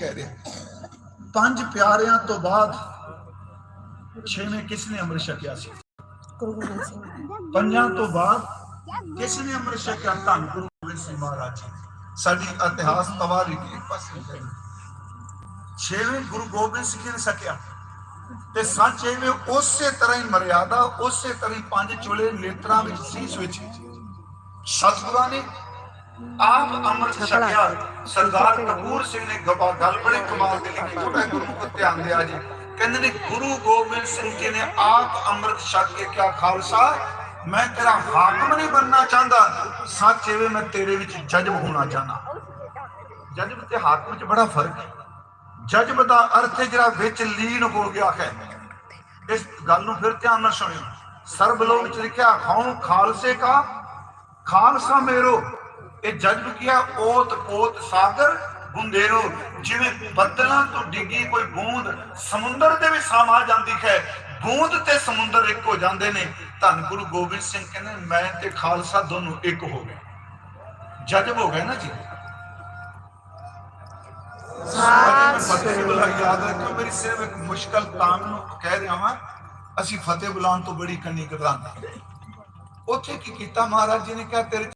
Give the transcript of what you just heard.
ਕਹਿ ਰਿਹਾ। ਪੰਜ ਪਿਆਰਿਆਂ ਤੋਂ ਬਾਅਦ ਛੇਵੇਂ ਕਿਸ ਨੇ ਅੰਮ੍ਰਿਤ ਛਕਿਆ ਸੀ? ਗੁਰੂ ਗੋਬਿੰਦ ਸਿੰਘ। ਪੰਜਾਂ ਤੋਂ ਬਾਅਦ ਕਿਸ ਨੇ ਅੰਮ੍ਰਿਤ ਛਕਿਆ? ਧੰਨ ਗੁਰੂ ਗੋਬਿੰਦ ਸਿੰਘ ਮਹਾਰਾਜ ਜੀ। ਸਾਡੀ ਇਤਿਹਾਸ ਤਵਾਰੀ ਦੀ ਇੱਕ ਪਾਸੇ ਹੈ। ਛੇਵੇਂ ਗੁਰੂ ਗੋਬਿੰਦ ਸਿੰਘ ਜੀ ਨੇ ਛਕਿਆ ਤੇ ਸੱਚ ਇਹ ਵੀ ਉਸੇ ਤਰ੍ਹਾਂ ਹੀ ਮਰਿਆਦਾ ਉਸੇ ਤਰ੍ਹਾਂ ਹੀ ਪੰਜ ਚੋਲੇ ਨੇਤਰਾਂ ਵਿੱਚ ਸੀਸ ਵਿੱਚ ਸਤਿਗੁਰਾਂ ਨੇ ਆਪ ਅੰਮ੍ਰਿਤ ਛਕਿਆ। ਸਰਦਾਰ ਕਪੂਰ ਸਿੰਘ ਨੇ ਗਵਾ ਗੱਲ ਬੜੇ ਕਮਾਲ ਦੀ ਲਿਖੀ। ਛੋਟਾ ਗੁਰੂ ਧਿਆਨ ਦਿਆ ਜੀ। ਕਹਿੰਦੇ ਨੇ, ਗੁਰੂ ਗੋਬਿੰਦ ਸਿੰਘ ਜੀ ਨੇ ਆਪ ਅੰਮ੍ਰਿਤ ਛਕ ਕੇ ਕਿਹਾ, ਖਾਲਸਾ, ਮੈਂ ਤੇਰਾ ਹਾਕਮ ਨਹੀਂ ਬਣਨਾ ਚਾਹੁੰਦਾ। ਸੱਚ ਇਹ ਮੈਂ ਤੇਰੇ ਵਿੱਚ ਜਜ਼ਬ ਹੋਣਾ ਚਾਹਨਾ ਜਜ਼ਬ ਤੇ ਹਾਕਮ 'ਚ ਬੜਾ ਫ਼ਰਕ ਹੈ। ਜਜ਼ਬ ਦਾ ਅਰਥ ਹੈ ਜਿਹੜਾ ਵਿੱਚ ਲੀਨ ਹੋ ਗਿਆ ਹੈ। ਇਸ ਗੱਲ ਨੂੰ ਫਿਰ ਧਿਆਨ ਨਾਲ ਸੁਣਿਓ। ਸਰਬ ਲੋਕ ਵਿੱਚ ਲਿਖਿਆ, ਹਉ ਖਾਲਸੇ ਕਾ, ਖਾਲਸਾ ਮੇਰੋ। ਇਹ ਜਜ਼ਬ ਕੀਆ ਓਤ ਪੋਤ ਸਾਗਰ ਗੁੰਦੇਰੋ। ਜਿਵੇਂ ਬੱਦਲਾਂ ਤੋਂ ਡਿੱਗੀ ਕੋਈ ਬੂੰਦ ਸਮੁੰਦਰ ਦੇ ਵਿੱਚ ਸਮਾ ਜਾਂਦੀ ਹੈ ਬੂੰਦ ਤੇ ਸਮੁੰਦਰ ਇੱਕ ਹੋ ਜਾਂਦੇ ਨੇ। ਧੰਨ ਗੁਰੂ ਗੋਬਿੰਦ ਸਿੰਘ ਕਹਿੰਦੇ ਮੈਂ ਤੇ ਖਾਲਸਾ ਦੋਨੋਂ ਇੱਕ ਹੋ ਗਏ। ਜਜ਼ਬ ਹੋ ਗਏ ਨਾ ਜੀ। ਫਤਿਹ ਬੁਲਾ ਯਾਦ ਰੱਖਿਓ ਮੇਰੀ ਸਿਰਫ ਇੱਕ ਮੁਸ਼ਕਲ ਤਾਂ ਨੂੰ ਕਹਿ ਰਿਹਾ ਵਾਂ। ਅਸੀਂ ਫਤਿਹ ਬੁਲਾਉਣ ਤੋਂ ਬੜੀ ਕੰਨੀ ਕਰਾਂਦੇ ਉੱਥੇ ਕੀ ਕੀਤਾ ਮਹਾਰਾਜ ਜੀ ਨੇ ਕਿਹਾ ਤੇਰੇ